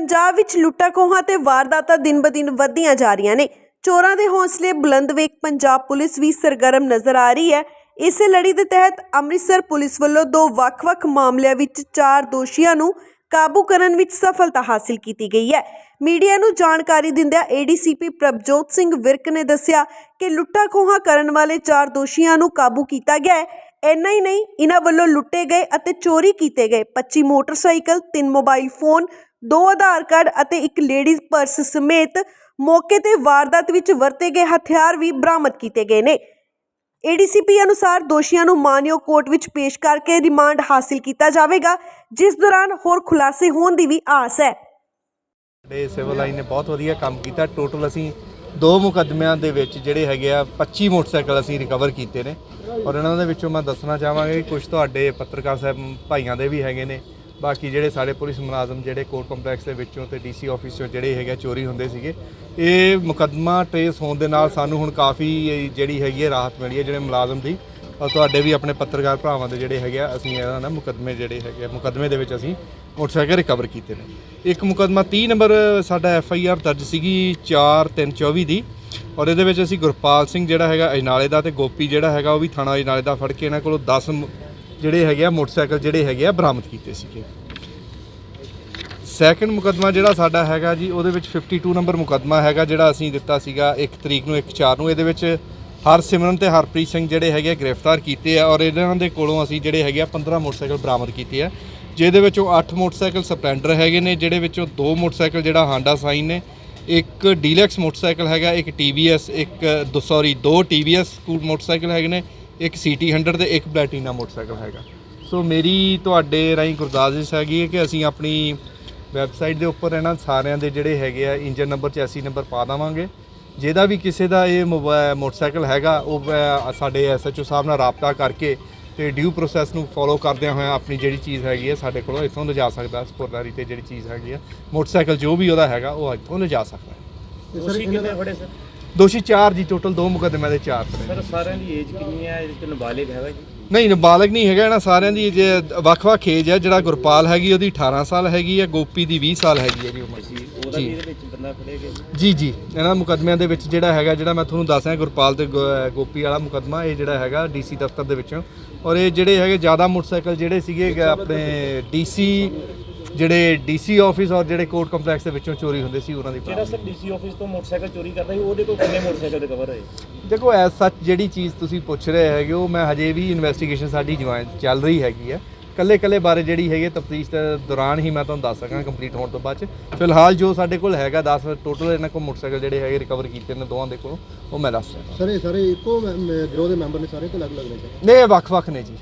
ਪੰਜਾਬ ਵਿੱਚ ਲੁੱਟਾਂ ਖੋਹਾਂ ਤੇ ਵਾਰਦਾਤਾਂ ਦਿਨ-ਬਦਿਨ ਵਧਦੀਆਂ ਜਾ ਰਹੀਆਂ ਨੇ। ਚੋਰਾਂ ਦੇ ਹੌਸਲੇ ਬੁਲੰਦ ਵੇਖ ਪੰਜਾਬ ਪੁਲਿਸ ਵੀ ਸਰਗਰਮ ਨਜ਼ਰ ਆ ਰਹੀ ਹੈ। ਇਸੇ ਲੜੀ ਦੇ ਤਹਿਤ ਅੰਮ੍ਰਿਤਸਰ ਪੁਲਿਸ ਵੱਲੋਂ ਦੋ ਵੱਖ-ਵੱਖ ਮਾਮਲਿਆਂ ਵਿੱਚ ਚਾਰ ਦੋਸ਼ੀਆਂ ਨੂੰ ਕਾਬੂ ਕਰਨ ਵਿੱਚ ਸਫਲਤਾ ਹਾਸਲ ਕੀਤੀ ਗਈ ਹੈ। ਮੀਡੀਆ ਨੂੰ ਜਾਣਕਾਰੀ ਦਿੰਦਿਆਂ ਏਡੀਸੀਪੀ ਪ੍ਰਭਜੋਤ ਸਿੰਘ ਵਿਰਕ ਨੇ ਦੱਸਿਆ ਕਿ ਲੁੱਟਾਂ ਖੋਹਾਂ ਕਰਨ ਵਾਲੇ ਚਾਰ ਦੋਸ਼ੀਆਂ ਨੂੰ ਕਾਬੂ ਕੀਤਾ ਗਿਆ ਹੈ। ਇੰਨਾ ਹੀ ਨਹੀਂ ਇਹਨਾਂ ਵੱਲੋਂ ਲੁੱਟੇ ਗਏ ਅਤੇ ਚੋਰੀ ਕੀਤੇ ਗਏ 25 ਮੋਟਰਸਾਈਕਲ, ਤਿੰਨ ਮੋਬਾਈਲ ਫੋਨ ਦੋ ਆਧਾਰ ਕਾਰਡ ਅਤੇ ਇੱਕ ਲੇਡੀਜ਼ ਪਰਸ ਸਮੇਤ ਮੌਕੇ ਤੇ ਵਾਰਦਾਤ ਵਿੱਚ ਵਰਤੇ ਗਏ ਹਥਿਆਰ ਵੀ ਬਰਾਮਦ ਕੀਤੇ ਗਏ ਨੇ। ਏਡੀਸੀਪੀ ਅਨੁਸਾਰ ਦੋਸ਼ੀਆਂ ਨੂੰ ਮਾਨਯੋਗ ਕੋਰਟ ਵਿੱਚ ਪੇਸ਼ ਕਰਕੇ ਰਿਮਾਂਡ ਹਾਸਿਲ ਕੀਤਾ ਜਾਵੇਗਾ, ਜਿਸ ਦੌਰਾਨ ਹੋਰ ਖੁਲਾਸੇ ਹੋਣ ਦੀ ਵੀ ਆਸ ਹੈ। ਸਾਡੇ ਸਿਵਲ ਲਾਈਨ ਨੇ ਬਹੁਤ ਵਧੀਆ ਕੰਮ ਕੀਤਾ। ਟੋਟਲ ਅਸੀਂ ਦੋ ਮੁਕੱਦਮਿਆਂ ਦੇ ਵਿੱਚ ਜਿਹੜੇ ਹੈਗੇ ਆ 25 ਮੋਟਰਸਾਈਕਲ ਅਸੀਂ ਰਿਕਵਰ ਕੀਤੇ ਨੇ। ਔਰ ਇਹਨਾਂ ਦੇ ਵਿੱਚੋਂ ਮੈਂ ਦੱਸਣਾ ਚਾਹਾਂਗਾ ਕਿ ਕੁਝ ਤੁਹਾਡੇ ਪੱਤਰਕਾਰ ਸਾਹਿਬ ਭਾਈਆਂ ਦੇ ਵੀ ਹੈਗੇ ਨੇ। ਬਾਕੀ ਜਿਹੜੇ ਸਾਡੇ ਪੁਲਿਸ ਮੁਲਾਜ਼ਮ ਜਿਹੜੇ ਕੋਰਟ ਕੰਪਲੈਕਸ ਦੇ ਵਿੱਚੋਂ ਤੇ ਡੀਸੀ ਆਫਿਸ ਚੋਂ ਜਿਹੜੇ ਹੈਗੇ ਆ, ਚੋਰੀ ਹੁੰਦੇ ਸੀਗੇ ਇਹ ਮੁਕੱਦਮਾ ਟ੍ਰੇਸ ਹੋਣ ਦੇ ਨਾਲ ਸਾਨੂੰ ਹੁਣ ਕਾਫੀ ਜਿਹੜੀ ਹੈਗੀ ਹੈ ਰਾਹਤ ਮਿਲੀ ਹੈ ਜਿਹੜੇ ਮੁਲਾਜ਼ਮ ਦੀ। ਔਰ ਤੁਹਾਡੇ ਵੀ ਆਪਣੇ ਪੱਤਰਕਾਰ ਭਰਾਵਾਂ ਦੇ ਜਿਹੜੇ ਹੈਗੇ ਆ ਅਸੀਂ ਇਹਨਾਂ ਦਾ ਮੁਕੱਦਮੇ ਜਿਹੜੇ ਹੈਗੇ ਆ ਮੁਕੱਦਮੇ ਦੇ ਵਿੱਚ ਅਸੀਂ ਮੋਟਰਸਾਈਕਲ ਰਿਕਵਰ ਕੀਤੇ ਨੇ। ਇੱਕ ਮੁਕੱਦਮਾ 30 ਨੰਬਰ ਸਾਡਾ ਐਫ ਆਈ ਆਰ ਦਰਜ ਸੀਗੀ 4 3 24 ਦੀ। ਔਰ ਇਹਦੇ ਵਿੱਚ ਅਸੀਂ ਗੁਰਪਾਲ ਸਿੰਘ ਜਿਹੜਾ ਹੈਗਾ ਅਜਨਾਲੇ ਦਾ ਤੇ ਗੋਪੀ ਜਿਹੜਾ ਹੈਗਾ ਉਹ ਵੀ ਥਾਣਾ ਅਜਨਾਲੇ ਦਾ ਫੜ ਕੇ ਇਹਨਾਂ ਕੋਲੋਂ 10 ਜਿਹੜੇ ਹੈਗੇ ਆ, ਮੋਟਰਸਾਈਕਲ ਜਿਹੜੇ ਹੈਗੇ ਆ, ਬਰਾਮਦ ਕੀਤੇ ਸੀਗੇ। ਸੈਕੰਡ ਮੁਕੱਦਮਾ ਜਿਹੜਾ ਸਾਡਾ ਹੈਗਾ ਜੀ, ਉਹਦੇ ਵਿੱਚ 52 ਨੰਬਰ ਮੁਕੱਦਮਾ ਹੈਗਾ, ਜਿਹੜਾ ਅਸੀਂ ਦਿੱਤਾ ਸੀਗਾ 1 ਤਰੀਕ ਨੂੰ 1 4 ਨੂੰ। ਇਹਦੇ ਵਿੱਚ ਹਰਸਿਮਰਨ ਤੇ ਹਰਪ੍ਰੀਤ ਸਿੰਘ ਜਿਹੜੇ ਹੈਗੇ ਆ, ਗ੍ਰਿਫਤਾਰ ਕੀਤੇ ਆ ਔਰ ਇਹਨਾਂ ਦੇ ਕੋਲੋਂ ਅਸੀਂ ਜਿਹੜੇ ਹੈਗੇ ਆ 15 ਮੋਟਰਸਾਈਕਲ ਬਰਾਮਦ ਕੀਤੇ ਆ। ਜਿਹਦੇ ਵਿੱਚੋਂ 8 ਮੋਟਰਸਾਈਕਲ ਸਪਲੈਂਡਰ ਹੈਗੇ ਨੇ ਜਿਹੜੇ ਵਿੱਚੋਂ ਦੋ ਮੋਟਰਸਾਈਕਲ ਜਿਹੜਾ ਹਾਂਡਾ ਸਾਈਨ ਨੇ, ਇੱਕ ਡੀਲੈਕਸ ਮੋਟਰਸਾਈਕਲ ਹੈਗਾ, ਇੱਕ TVS ਇੱਕ ਦੋ ਸੌਰੀ ਦੋ TVS ਸਕੂਲ ਮੋਟਰਸਾਈਕਲ ਹੈਗੇ ਨੇ ਇੱਕ ਸੀਟੀ 100 ਤੇ ਇੱਕ ਪਲੈਟੀਨਾ ਮੋਟਰਸਾਈਕਲ ਹੈਗਾ। ਸੋ ਮੇਰੀ ਤੁਹਾਡੇ ਰਾਹੀਂ ਗੁਰਦਾਸਿਸ਼ ਹੈਗੀ ਹੈ ਕਿ ਅਸੀਂ ਆਪਣੀ ਵੈਬਸਾਈਟ ਦੇ ਉੱਪਰ ਇਹਨਾਂ ਸਾਰਿਆਂ ਦੇ ਜਿਹੜੇ ਹੈਗੇ ਆ ਇੰਜਨ ਨੰਬਰ ਚੈਸੀ ਨੰਬਰ ਪਾ ਦੇਵਾਂਗੇ। ਜਿਹਦਾ ਵੀ ਕਿਸੇ ਦਾ ਇਹ ਮੋਬਾ- ਮੋਟਰਸਾਈਕਲ ਹੈਗਾ ਉਹ ਅਹ, ਸਾਡੇ ਐਸਐਚਓ ਸਾਹਿਬ ਨਾਲ ਰਾਬਤਾ ਕਰਕੇ ਤੇ ਡਿਊ ਪ੍ਰੋਸੈਸ ਨੂੰ ਫੋਲੋ ਕਰਦਿਆਂ ਹੋਇਆਂ ਆਪਣੀ ਜਿਹੜੀ ਚੀਜ਼ ਹੈਗੀ ਹੈ ਸਾਡੇ ਕੋਲੋਂ ਇੱਥੋਂ ਲਿਜਾ ਸਕਦਾ ਸਪੁਰਦਾਰੀ ਤੇ ਜਿਹੜੀ ਚੀਜ਼ ਹੈਗੀ ਆ। ਮੋਟਰਸਾਈਕਲ ਜੋ ਵੀ ਉਹਦਾ ਹੈਗਾ ਉਹ ਇੱਥੋਂ ਲਿਜਾ ਸਕਦਾ। ਹੈ ਦੋਸ਼ੀ ਕਿੰਨੇ ਫੜੇ ਸਰ ਦੋਸ਼ੀ 4 ਜੀ ਟੋਟਲ ਦੋ ਮੁਕੱਦਮਿਆਂ ਦੇ 4 ਫੜੇ ਸਰ ਸਾਰਿਆਂ ਦੀ ਏਜ ਕਿੰਨੀ ਹੈ? ਇਹਦੇ ਚ ਨਾਬਾਲਿਗ ਹੈਗਾ ਜੀ ਨਹੀਂ ਨਾਬਾਲਗ ਨਹੀਂ ਹੈਗਾ ਇਹਨਾਂ ਸਾਰਿਆਂ ਦੀ ਜੇ ਵੱਖ-ਵੱਖ ਏਜ ਹੈ ਜਿਹੜਾ ਗੁਰਪਾਲ ਹੈਗੀ ਉਹਦੀ 18 ਸਾਲ ਹੈਗੀ ਹੈ ਗੋਪੀ ਦੀ 20 ਸਾਲ ਹੈਗੀ ਹੈ ਜੀ ਉਮਰ। ਜੀ ਉਹਦਾ ਵੀ। ਇਹਦੇ ਵਿੱਚ ਬੰਦਾ ਫੜਿਆ ਗਿਆ ਜੀ। ਜੀ ਇਹਨਾਂ ਮੁਕੱਦਮਿਆਂ ਦੇ ਵਿੱਚ ਜਿਹੜਾ ਹੈਗਾ ਜਿਹੜਾ ਮੈਂ ਤੁਹਾਨੂੰ ਦੱਸ ਰਿਹਾ ਗੁਰਪਾਲ ਤੇ ਗੋਪੀ ਵਾਲਾ ਮੁਕੱਦਮਾ ਇਹ ਜਿਹੜਾ ਹੈਗਾ ਡੀਸੀ ਦਫ਼ਤਰ ਦੇ ਵਿੱਚੋਂ। ਔਰ ਇਹ ਜਿਹੜੇ ਹੈਗੇ ਜ਼ਿਆਦਾ ਮੋਟਰਸਾਈਕਲ ਜਿਹੜੇ ਸੀਗੇ ਆਪਣੇ ਡੀਸੀ ਜਿਹੜੇ ਡੀਸੀ ਆਫਿਸ ਔਰ ਜਿਹੜੇ ਕੋਰਟ ਕੰਪਲੈਕਸ ਦੇ ਵਿੱਚੋਂ ਚੋਰੀ ਹੁੰਦੇ ਸੀ ਉਹਨਾਂ ਦੀ ਜਿਹੜਾ ਸਰ ਡੀਸੀ ਆਫਿਸ ਤੋਂ ਮੋਟਰਸਾਈਕਲ ਚੋਰੀ ਕਰਦਾ ਸੀ ਉਹਦੇ ਕੋਲ ਕਿੰਨੇ ਮੋਟਰਸਾਈਕਲ ਰਿਕਵਰ ਹੋਏ? ਦੇਖੋ ਐਸ ਸੱਚ ਜਿਹੜੀ ਚੀਜ਼ ਤੁਸੀਂ ਪੁੱਛ ਰਹੇ ਹੈਗੇ ਉਹ ਮੈਂ ਹਜੇ ਵੀ ਇਨਵੈਸਟੀਗੇਸ਼ਨ ਸਾਡੀ ਜਵਾਨ ਚੱਲ ਰਹੀ ਹੈਗੀ ਹੈ। ਕੱਲੇ ਕੱਲੇ ਬਾਰੇ ਜਿਹੜੀ ਹੈਗੀ ਤਫਤੀਸ਼ ਦੇ ਦੌਰਾਨ ਹੀ ਮੈਂ ਤੁਹਾਨੂੰ ਦੱਸ ਸਕਾਂ ਕੰਪਲੀਟ ਹੋਣ ਤੋਂ ਬਾਅਦ ਚ। ਫਿਲਹਾਲ ਜੋ ਸਾਡੇ ਕੋਲ ਹੈਗਾ 10 ਟੋਟਲ ਇਹਨਾਂ ਕੋਲ ਮੋਟਰਸਾਈਕਲ ਜਿਹੜੇ ਹੈਗੇ ਰਿਕਵਰ ਕੀਤੇ ਨੇ ਦੋਵਾਂ ਦੇ ਕੋਲੋਂ ਉਹ ਮੈਂ ਦੱਸ ਰਿਹਾ। ਸਰ ਇਹ ਸਾਰੇ ਇੱਕੋ ਗਿਰੋਹ ਦੇ ਮੈਂਬਰ ਨੇ ਸਾਰੇ ਕੋ ਅਲੱਗ ਅਲੱਗ ਨੇ ਨੇ ਵੱਖ-ਵੱਖ ਨੇ ਜੀ।